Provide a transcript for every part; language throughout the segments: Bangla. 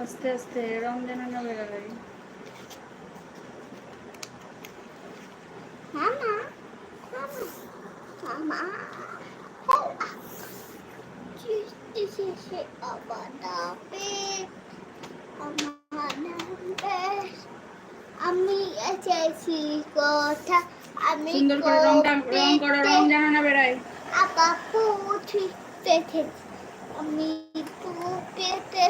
আস্তে আস্তে রং যেন না আমার ডাবে আমি এসেছি কথা? আমি সুন্দর করে রংটা রং করো রং যেন না বেরোয়। আপা পুঠি আমি পেতে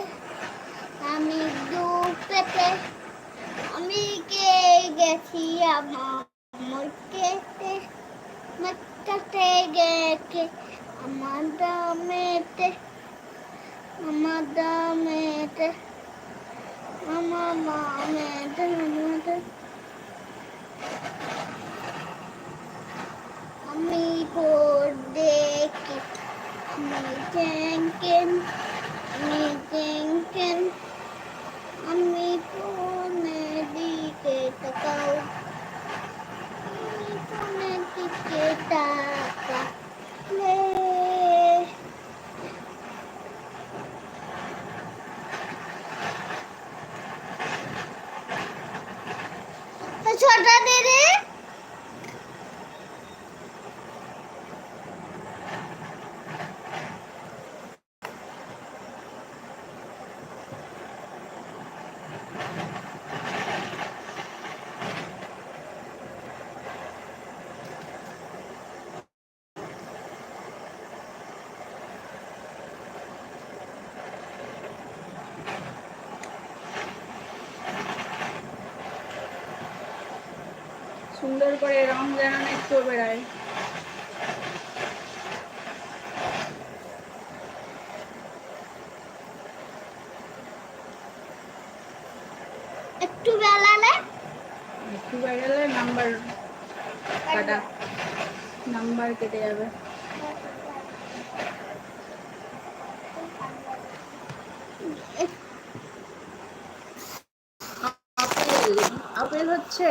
আমি দু পেতে আমি কে গেছি আমার কেটে মেটাতে গেছে আমার দামেতে আমার দামেতে, আমার মামেতে আমাদের আমি বোর্ড দেখি আমি জ্যাঙ্কেন আমি জ্যাঙ্কেন আমি ফোনের দিকে তাকাও আমি ফোনের দিকে তাকালে ছোটা দিদি সুন্দর করে রং যেন না একটু বেরোয় একটু বেলালে একটু বেরোলে নাম্বার কাটা নাম্বার কেটে যাবে। আপেল আপেল হচ্ছে?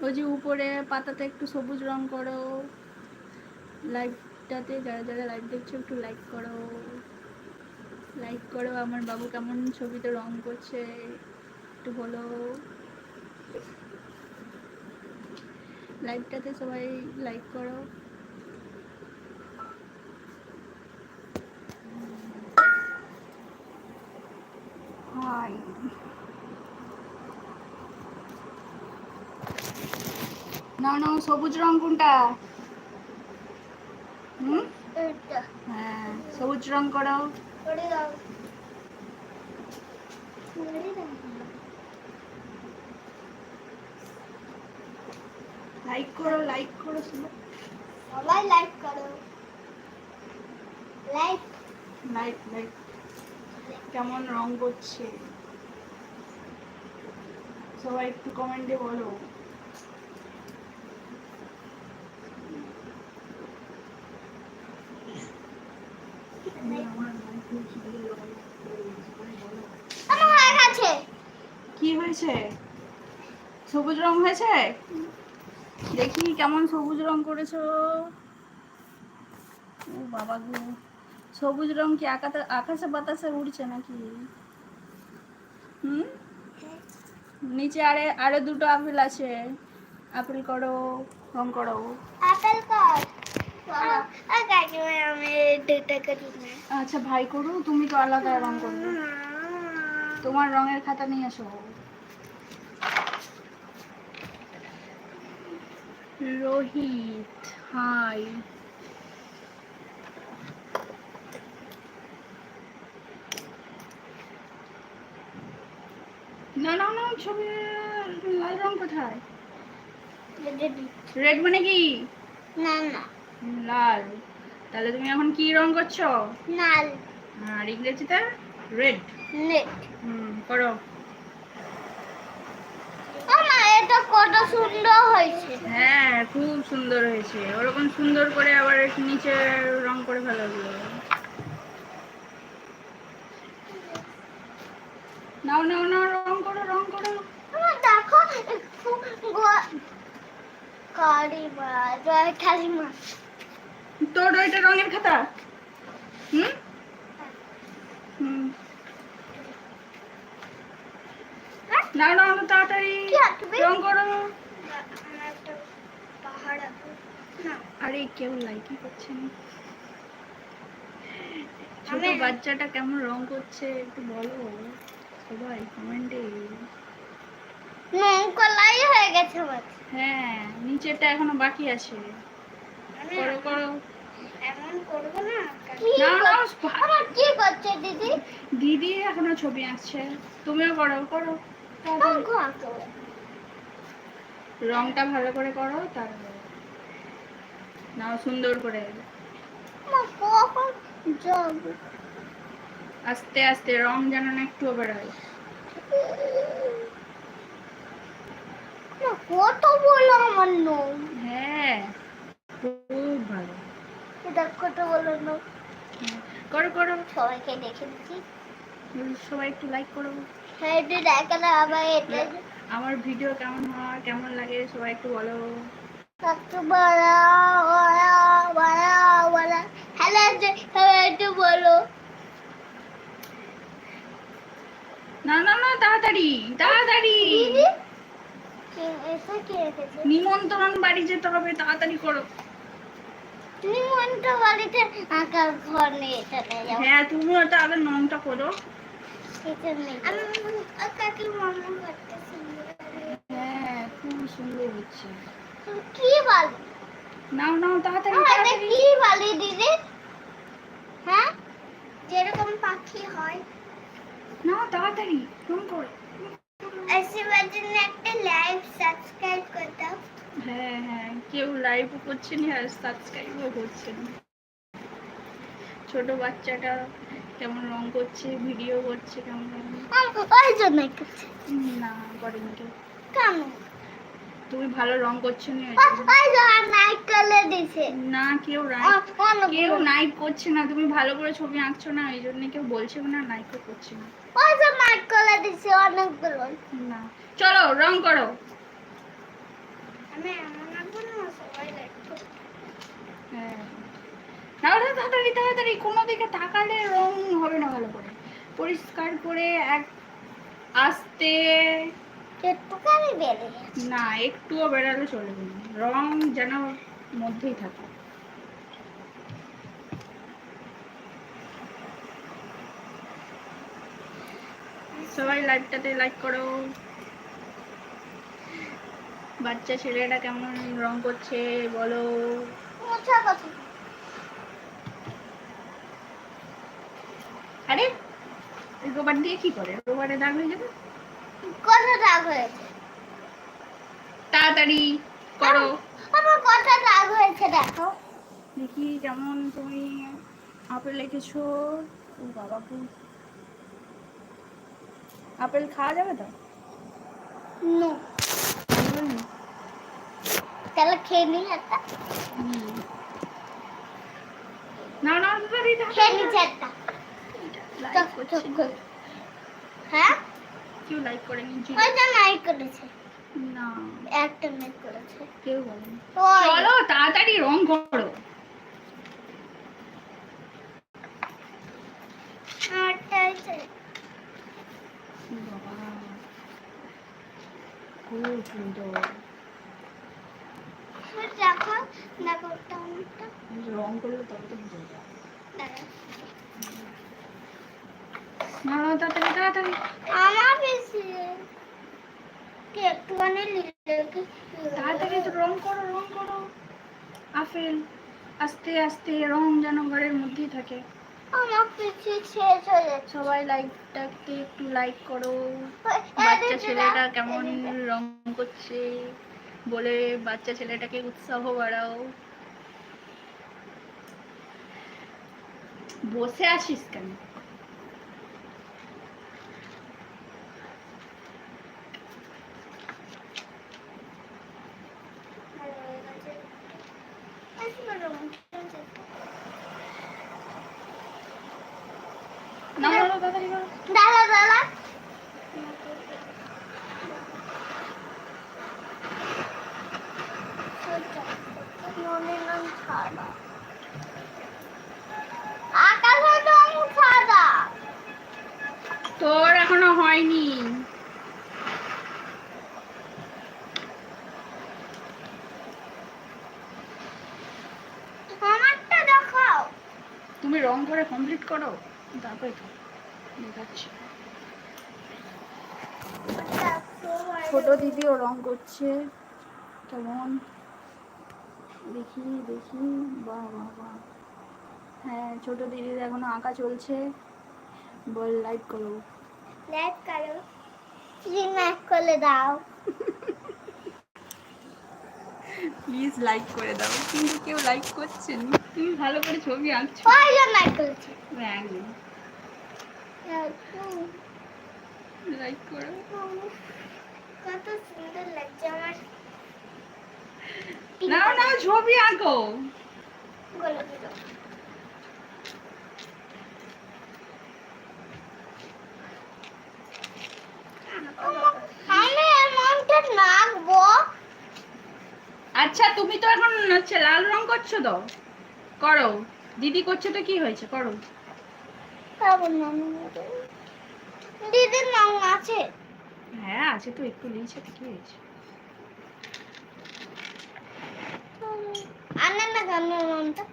ওই যে উপরে পাতাতে একটু সবুজ রং করো। লাইভটাতে যারা যারা লাইভ দেখছ, একটু লাইক করো। লাইক করো, আমার বাবু কেমন ছবিতে রং করছে, একটু বলো। লাইভটাতে সবাই লাইক করো। না না সবুজ রং কোনটা? হুম? হ্যাঁ সবুজ রং করো। লাইক করো লাইক করো সবাই লাইক করো। লাইক লাইক লাইক কেমন রং করছে? সবাই একটু কমেন্টে বলো আমার হয়ে গেছে কি হয়েছে সবুজ রং হয়েছে? দেখি কেমন সবুজ রং করেছ। ও বাবা গো সবুজ রং কি আকাতে আকাশে বাতাসে উড়ছে নাকি? হুম? নিচে আরে আরও দুটো আপেল আছে। আপেল করো রং করো। আপেল কর। আচ্ছা ভাই করো তুমি তো আলাদা রং করবে। তোমার রঙের খাতা নিয়ে এসো। রোহিত হাই না না না ছবি লাল রং কোথায়? রেড মানে কি? না না। লাল। তাহলে তুমি এখন কি রং করছ? নাল আর ইংরেজিতে রেড নেট হুম করো আমা এটা কত সুন্দর হয়েছে। হ্যাঁ খুব সুন্দর হয়েছে। ওরকম সুন্দর করে আবার নিচে রং করে ভালো লাগল নাও নাও নাও রং করো রং করো। দেখো জয় তোর ওইটা রঙের খাতা? হুম? হুম। নাও নাও নাও, তাড়াতাড়ি? রং করো আমার একটা পাহাড় আছে না আরে কেউ লাইকই করছে না। ছোট বাচ্চাটা কেমন রং করছে একটু বলো। সবাই কমেন্টে হয়ে গেছে হ্যাঁ নিচেরটা এখনও বাকি আছে। করো করো। এমন করব না না, না, কি করছে দিদি? দিদি এখনও ছবি আঁকছে। তুমিও করো করো। রংটা ভালো করে করো তারপরে নাও সুন্দর করে। আস্তে আস্তে রং যেন না একটু বেরোয়। আমার কত বলো আমার নৌ হ্যাঁ খুব ভালো। এটা কত বলো নৌ। হ্যাঁ, করো করো। সবাইকে দেখে দিচ্ছি। সবাই একটু লাইক করো। হ্যাঁ এটা দেখালে আবার এটা আমার ভিডিও কেমন হয়? কেমন লাগে? সবাই একটু বলো। একটু হ্যালো সবাই একটু বলো। না না না তাড়াতাড়ি তাড়াতাড়ি। নিমন্ত্রণ বাড়ি যেতে হবে তাড়াতাড়ি করো। তুমি বাড়িতে আঁকার ঘর নিয়ে চলে যাও। হ্যাঁ তুমিও তাহলে নংটা করো। আমি কাকি মামা করতেছি সুন্দর হচ্ছে কি বল? নাও নাও তাড়াতাড়ি তাড়াতাড়ি। কি বলি দিদি হ্যাঁ? যেরকম পাখি হয়। নাও তাড়াতাড়ি রং করো। আশীর্বাদ জন্য একটা লাইভ সাবস্ক্রাইব করে দাও। হ্যাঁ হ্যাঁ কেউ লাইভ করছে না আর সাবস্ক্রাইবও করছে না। ছোট বাচ্চাটা কেমন রং করছে ভিডিও করছে কেমন ওই জন্য করছে। না করেনি কেউ। কেন? তুমি ভালো রং করছ না? কেউ কেউ নাইট করছে না। তুমি ভালো করে ছবি আঁকছো না এই জন্য কেউ বলছে না নাইট করছে না। না। চলো রং করো। হ্যাঁ। তাড়াতাড়ি তাড়াতাড়ি কোনো দিকে তাকালে রং হবে না ভালো করে। পরিষ্কার করে এক আস্তে একটুখানি বেড়ে না একটুও বেড়ালে চলবে না। রং যেন মধ্যেই থাকে। সবাই লাইভটাতে লাইক করো। বাচ্চা ছেলেটা কেমন রং করছে বলো। আরে রোবার দিয়ে কি করে? রোবারে দাগ হয়ে যাবে? কত হয়েছে তাড়াতাড়ি করো আমার কত হয়েছে দেখো দেখি কেমন তুমি আপেল লিখেছো ও বাবা। আপেল খাওয়া যাবে তো নো তাহলে খেয়ে নিই একটা। না না খেয়ে নিচ্ছে একটা। হ্যাঁ কেউ লাইক করেনি ওইটা লাইক করেছে? না। একটা লাইক করেছে। কেউ বলেনি। চলো তাড়াতাড়ি রং করো। খুব সুন্দর দেখো দেখো ওটা অনেকটা রং করলে তবে তো বুঝে যাবে দাঁড়াও। না না, তাড়াতাড়ি তাড়াতাড়ি আমার বেশি কি একটুখানি লিখলে কি তাড়াতাড়ি তো রং করো রং করো আপেল আস্তে আস্তে রং যেন ঘরের মধ্যেই থাকে। আমার শেষ হয়ে সবাই লাইকটাকে একটু লাইক করো। বাচ্চা ছেলেটা কেমন রং করছে বলে বাচ্চা ছেলেটাকে উৎসাহ বাড়াও। বসে আছিস কেন ভালো হয়ে গেছে। আসবে রং, ঠিক আছে। না না না, তাড়াতাড়ি করো দাঁড়া দাঁড়া মনের নাম সাদা আকাশের রং সাদা তোর এখনও হয়নি আমারটা দেখাও তুমি রং করে কমপ্লিট করো তারপরে তো দেখাচ্ছি। ছোট দিদিও রং করছে কেমন? দেখি দেখি বাহ বাহ বাহ। হ্যাঁ ছোট দিদির এখনও আঁকা চলছে। বল লাইক করো। লাইক করো। প্লিজ লাইক করে দাও। প্লিজ লাইক করে দাও। কিন্তু কেউ লাইক করছেন তুমি ভালো করে ছবি আঁকছো। ওই জন্য লাইক করেছি লাইক করো। কত সুন্দর লাগছে আমার। নাও নাও ছবি আঁকো। গলা দিল আমি এমনটা আচ্ছা তুমি তো এখন হচ্ছে লাল রং করছ তো? করো। দিদি করছে তো কি হয়েছে? করো। আমি। দিদির নাম আছে? হ্যাঁ আছে তো একটু তো কি হয়েছে। না নামটা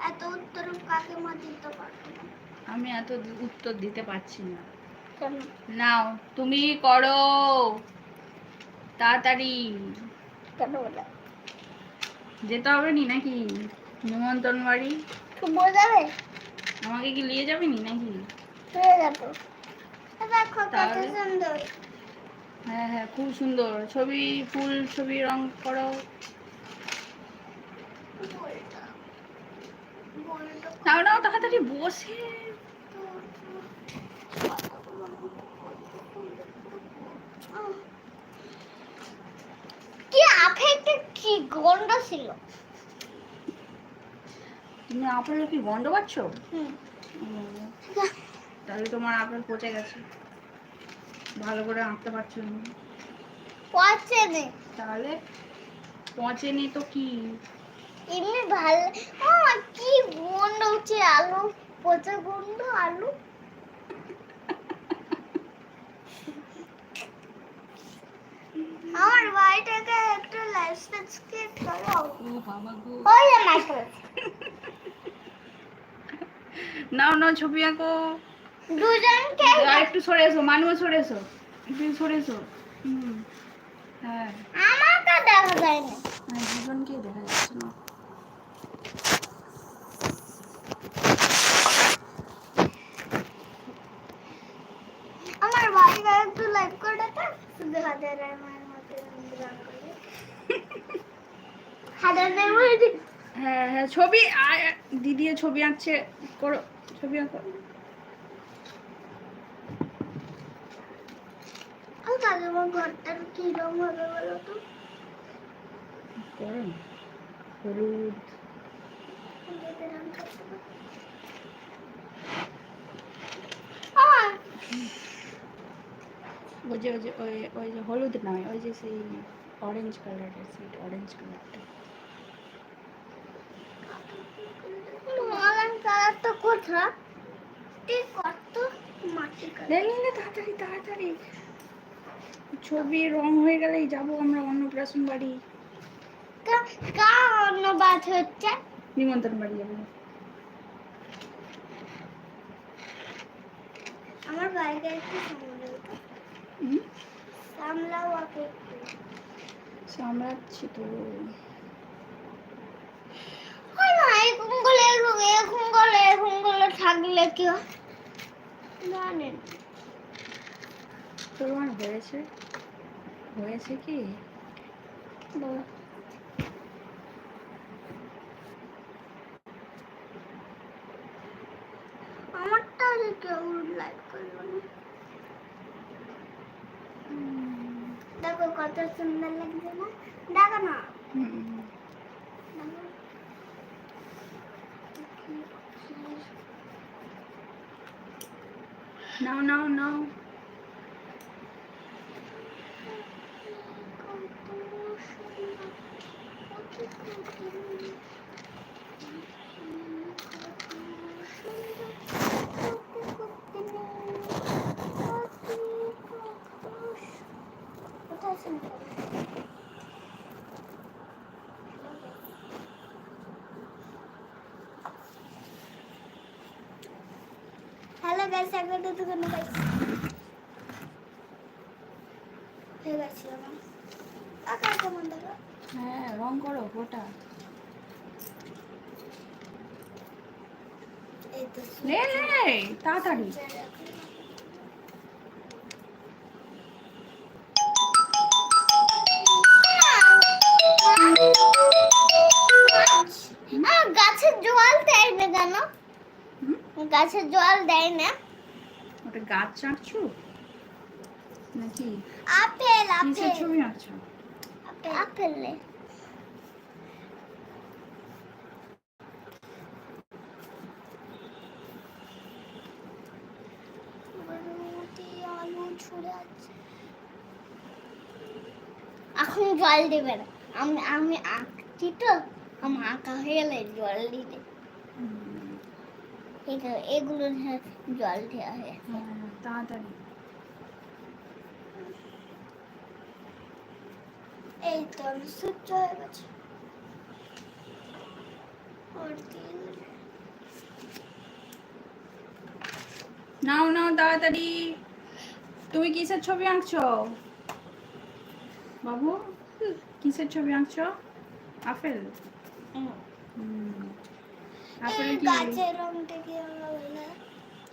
এত উত্তর কাকে মা দিতে পারব আমি এত উত্তর দিতে পারছি না। নাও তুমি করো। তাড়াতাড়ি। কেন বলে? যেতে হবে নি নাকি? নিমন্ত্রণ বাড়ি বোঝাবে আমাকে কি নিয়ে যাবে নি নাকি? হয়ে যাব। হ্যাঁ হ্যাঁ খুব সুন্দর। ছবি ফুল ছবি রং করো। নাও নাও তাড়াতাড়ি বসে। কি আপেলটা কি গন্ধ ছিল? তুমি আপেলের কি গন্ধ পাচ্ছ? হুম। তাহলে তোমার আপেল পচে গেছে। ভালো করে আঁকতে পারছ না। পচে নেই তাহলে পচেনি তো কি? এমনি ভালো ও কি গন্ধ হচ্ছে আলু? পচা গন্ধ আলু? আমার বাড়িটাকে একটু লাইফ সাবস্ক্রাইব করো। ও বাবা গো। ওই যে মাইক্রো নাও নাও ছবি আঁকো। দুজনকে আর একটু সরে এসো মানুষ সরে এসো। একটু সরে এসো। হুম। হ্যাঁ। আমাকে দেখা যায় না। দুজনকে দুজনকেই দেখা যাচ্ছে না আমার বাড়িটা একটু লাইভ করে দাও শুধু হাজার মায়ের মতো গান করে হাজার মধ্যে হ্যাঁ হ্যাঁ ছবি দিদি ছবি আঁকছে করো ছবি আঁকো। ঘরটার কি রং হবে বলো তো? হলুদ। হলুদের রং করতে পারব। আমার ওই যে ওই যে ওই ওই যে হলুদ নয় ওই যে সেই অরেঞ্জ কালারের সেই অরেঞ্জ কালারটা কালারটা কোথা কত মাটি তাড়াতাড়ি তাড়াতাড়ি। ছবি রং হয়ে গেলেই যাব আমরা অন্নপ্রাশন বাড়ি। কা- কা অন্য বাজ হচ্ছে? নিমন্ত্রণ বাড়ি যাব। আমার ভাইকে একটু সামলাও সামলাচ্ছি তো ওই না এরকম করে থাকলে কি জানেন তোমার হয়েছে? হয়েছে কি? আমারটা কেউ লাইক করল না। দেখো কত সুন্দর লাগছে না? দেখো না। হুম। দেখো। নাও নাও নাও হ্যালো গাইস একবার তো দোকানে গাইস হয়ে গেছে আমার কাকা কেমন দেখো হ্যাঁ রং করো গোটা এই তো লে লে তাড়াতাড়ি। গাছের জল দেয় না। ওটা গাছ চাঁটছো নাকি? Apple apple. ছবি আঁকছো? আপেল। এখন জল দেবে না। আমি আমি আঁকছি তো। আমার আঁকা হয়ে গেলে জল দিতে। এগুলো জল দেওয়া হয়ে। হ্যাঁ, তাড়াতাড়ি। এই তো আমি হয়ে গেছে। নাও নাও তাড়াতাড়ি। তুমি কিসের ছবি আঁকছো? বাবু কিসের ছবি আঁকছো? আপেল? হুম। আপেল কি? গাছের রংটা কি হবে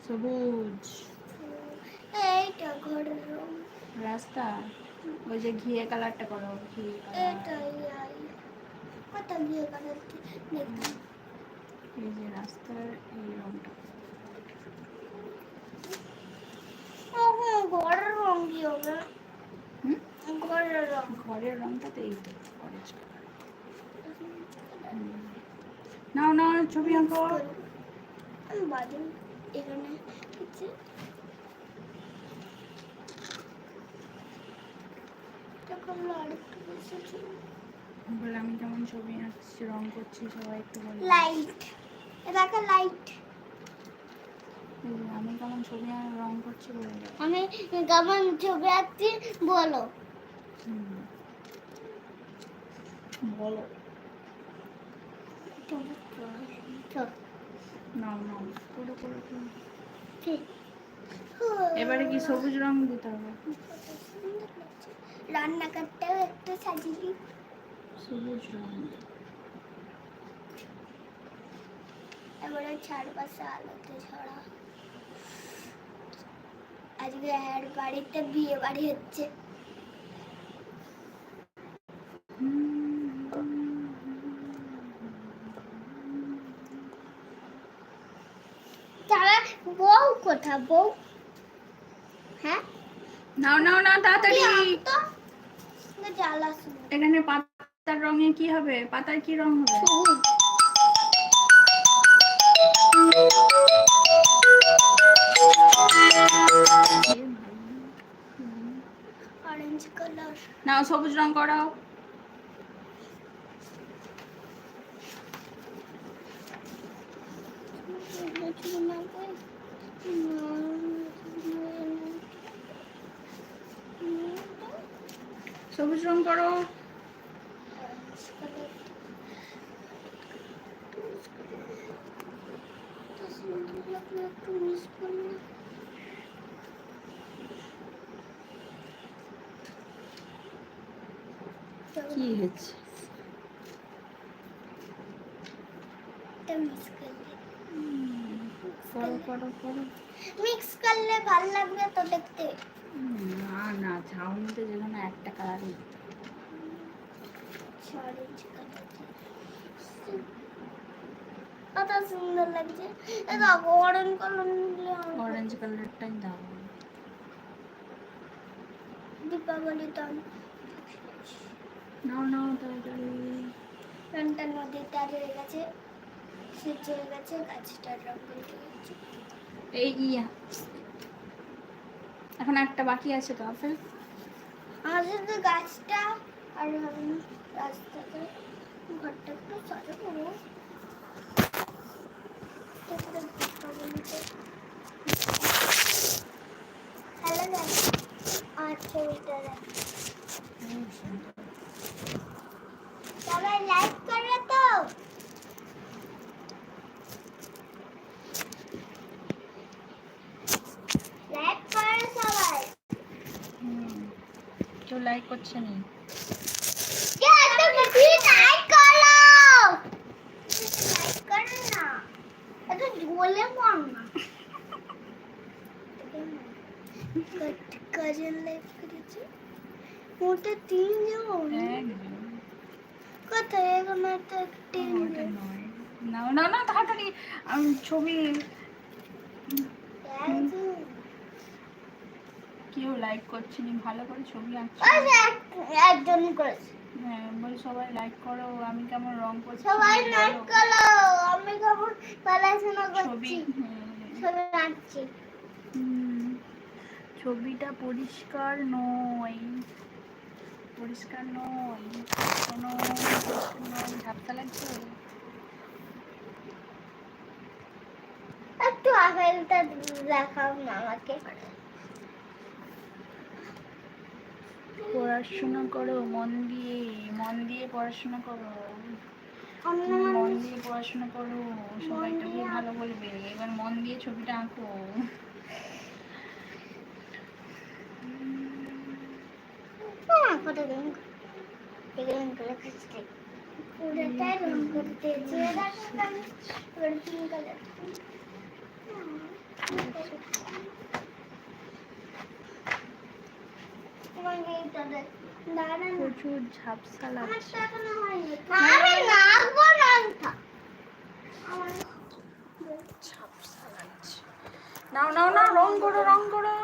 সবুজ। এইটা ঘরের রং। রাস্তা? ওই যে ঘিয়ে কালারটা করো ঘিয়ে এটাই কত বিয়ে করাতে দেখতাম এই যে রাস্তার এই রংটা। ঘরের রং কি হবে? ঘরের রং। ঘরের রংটা তো এই তো অরেঞ্জ কালার নাও নাও ছবি আঁকো। এখানে বলে আমি কেমন ছবি আঁকছি রং করছি সবাই একটু বলে। লাইট দেখো লাইট আমি কেমন ছবি রং করছি বলে। আমি কেমন ছবি আঁকছি বলো। বলো। নাও নাও। এবারে কি সবুজ রং দিতে হবে? রান্না করতেও একটু সাজিয়ে সবুজ রং। এবারে চারপাশে আলোতে ছড়া আজকে হ্যার বাড়িতে বিয়ে বাড়ি হচ্ছে। তারা বউ কোথা বউ। হ্যাঁ? নাও নাও নাও তাড়াতাড়ি। এখানে পাতার রঙে কি হবে? পাতার কি রং হবে? অরেঞ্জ কালার নাও সবুজ রং করো সবুজ রং করো। কি হয়েছে করো করো করো মিক্স করলে ভালো লাগবে তো দেখতে। না না ঝাউনিতে যেখানে একটা কালারই কত সুন্দর লাগছে। এ দেখো অরেঞ্জ কালার অরেঞ্জ কালারটাই দাও। দীপাবলি তো নাও নাও তাড়াতাড়ি। রংটা নদীর তার হয়ে গেছে। শেষ গেছে গাছটার রং করতে এই ইয়া। এখন একটা বাকি আছে তো আপেল? আমাদের তো গাছটা আর আমি রাস্তাতে ঘরটা একটু সাজা করব তারপরে দীপাবলিতে হ্যালো গাইস আমার সবাই লাইক করে তো লাইক করে সবাই হুম। কেউ লাইক করছে নি। না। না। কাজের করেছে। মোটে একজন। কোথায়? এখন নয়। না না তাড়াতাড়ি আমি ছবি একজন কেউ লাইক করছে নি ভালো করে ছবি আঁকছে। একজন করেছে। হ্যাঁ বল সবাই লাইক করো আমি কেমন রং করছি সবাই লাইক করো আমি কেমন পড়াশোনা করছি। ছবি আঁকছি। ছবিটা পরিষ্কার নয় পরিষ্কার নয় কেন ঝাপসা লাগছে? একটু আপেলটা দেখাও আমাকে। পড়াশোনা করো, মন দিয়ে মন দিয়ে পড়াশোনা করো। মন দিয়ে পড়াশোনা করো, সবাই তোকে ভালো বলবে। এবার মন দিয়ে ছবিটা আঁকো। করতে চেয়ে দেখো আমি এবার পিঙ্ক কালার তোমাকে এইটা দেখ দাঁড়ান প্রচুর ঝাপসা লাগছে। আমি রংটা ঝাপসা নাও নাও নাও রং করো রং করো।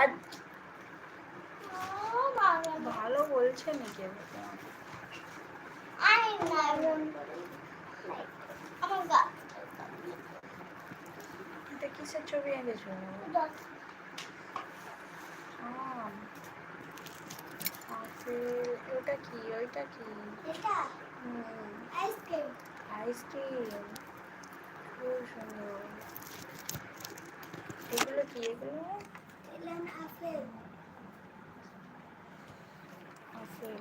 আর ভালো বলছে না কেউ আমি না। রং করি আমার গা এটা কিসের ছবি এঁকেছো আম আপেল ওটা কি ওইটা কি? Ice cream. Ice cream. খুব সুন্দর। এগুলো কি এগুলো? আপেল। আপেল।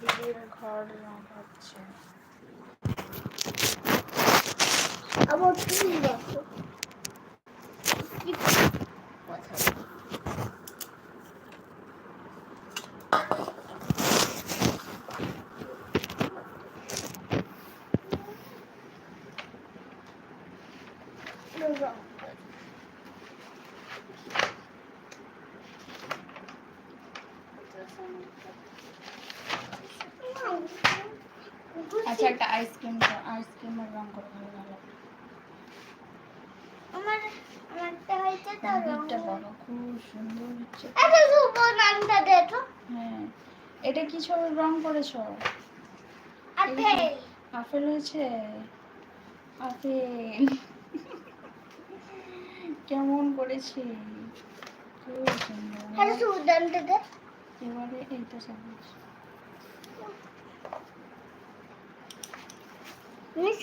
দিদির ঘর রং হচ্ছে আবার তুমি দেখো কথা আচ্ছা একটা আইসক্রিম আইসক্রিমের রং করে ভালো ভালো আমার আমারটা হয়েছে তো দিকটা রং খুব সুন্দর হচ্ছে। শুভ নামটা দেখো হ্যাঁ। এটা কি ছবি রং করেছ? আপেল। আপেল হয়েছে। আপেল। কেমন করেছি? এবারে এইটা মিস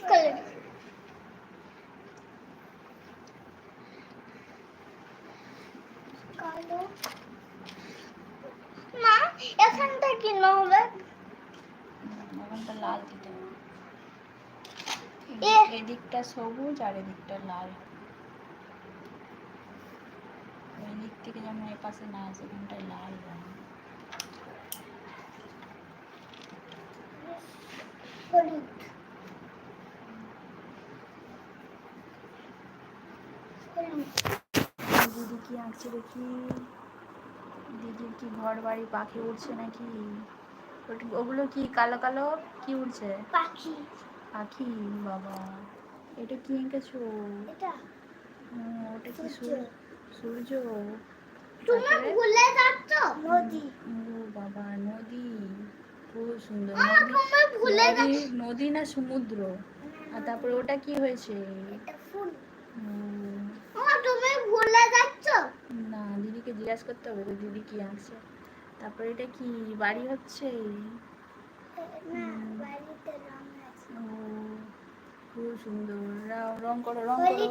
মা এখানটা কি হবে। এখানটা লাল দিতে হবে। এদিকটা সবুজ আর এদিকটা লাল। দিক থেকে যেমন এ পাশে না আসে ওখানটায় লাল রঙ দিদি কি দেখি? দিদির কি ঘর বাড়ি পাখি উঠছে নাকি? ওগুলো কি কালো কালো? কি উঠছে পাখি। পাখি বাবা। এটা কি এঁকেছো? এটা ওটা কি সূর্য। তুমি? ভুলে যাচ্ছ? নদী। ও বাবা নদী। খুব সুন্দর। নদী ভুলে নদী নদী না সমুদ্র। আর তারপরে ওটা কি হয়েছে? তুমি ভুলে যাচ্ছ? না দিদিকে জিজ্ঞাসা করতে হবে তো দিদি কি আঁকছে তারপরে এটা কি? বাড়ি হচ্ছে? খুব সুন্দর। রং করো রং করো।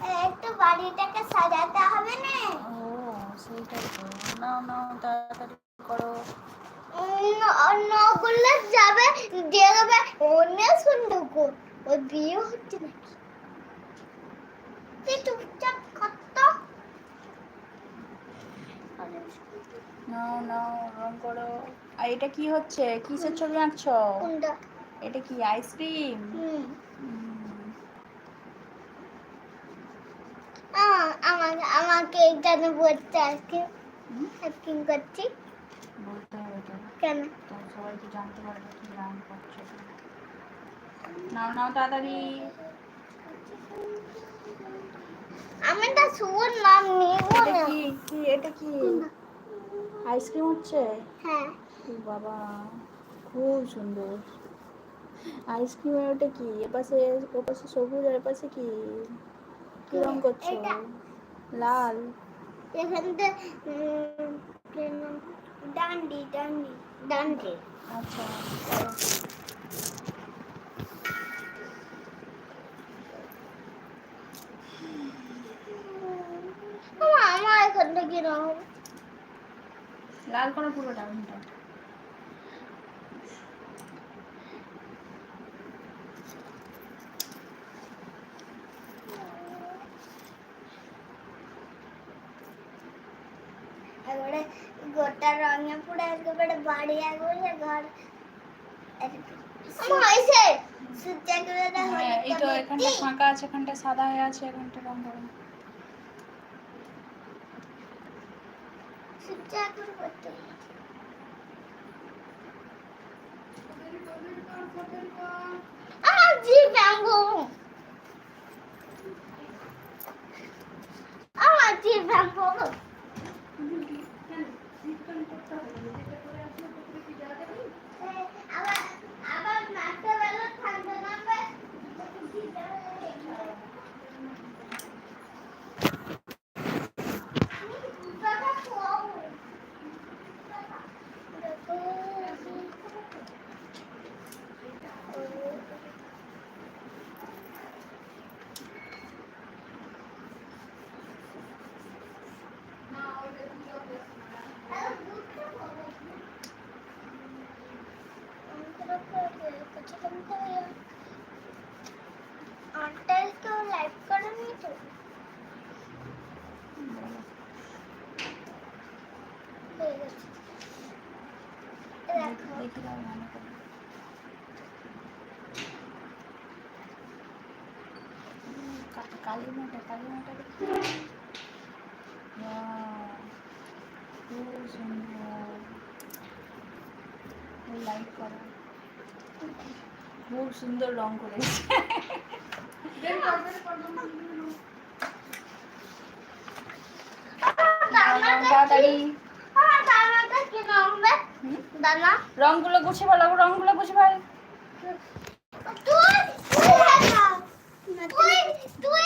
একটু বাড়িটাকে সাজাতে হবে না? ও সেইটাই তো। নাও নাও তাড়াতাড়ি করো। নগুলো যাবে দেখবে অনেক সুন্দর গো ওই বিয়ে হচ্ছে নাকি? তুই চুপচাপ কত? নাও নাও রং করো। আর এটা কি হচ্ছে? কিসের ছবি আঁকছো? এটা কি আইসক্রিম? হুম হুম, আ- আমাকে আমাকে বলতে আজকে আইসক্রিম করছি বলতে হবে তো কেন? তো সবাই তো জানতে পারবে কি রান করছ নাও নাও তাড়াতাড়ি। শুভ নাম নিব না কি? কি? এটা কি? আইসক্রিম হচ্ছে? হ্যাঁ। বাবা খুব সুন্দর। আইসক্রিমের ওটা কি? এপাশে ওপাশে সবুজ আর এপাশে কি? কি রং করছ লাল। এখান থেকে উম, কি নাম? ডান্ডি ডান্ডি ডান্ডি। আচ্ছা। আমার আমার এখান থেকে রং লাল করো পুরোটা ওইটা এবারে গোটা রঙে পুরো ঘর হ্যাঁ এখানটা ফাঁকা আছে এখানটা সাদা হয়ে আছে এখানটা রং করো আমার জিভ ভাঙবো আমার জিভ ভাঙবো আবার আবার নাচতে বেলা ঠান্ডা নামবে আটটায় কেউ লাইভ করেনি তো হয়ে গেছে দেখো দেখি দাও করে উম, কা- কালী মাটা দেখি Wow, খুব সুন্দর লাইট করা খুব সুন্দর রং করেছে রংগুলো গুছিয়ে ভালো রংগুলো গুছিয়ে ভালো তুই তুই তুই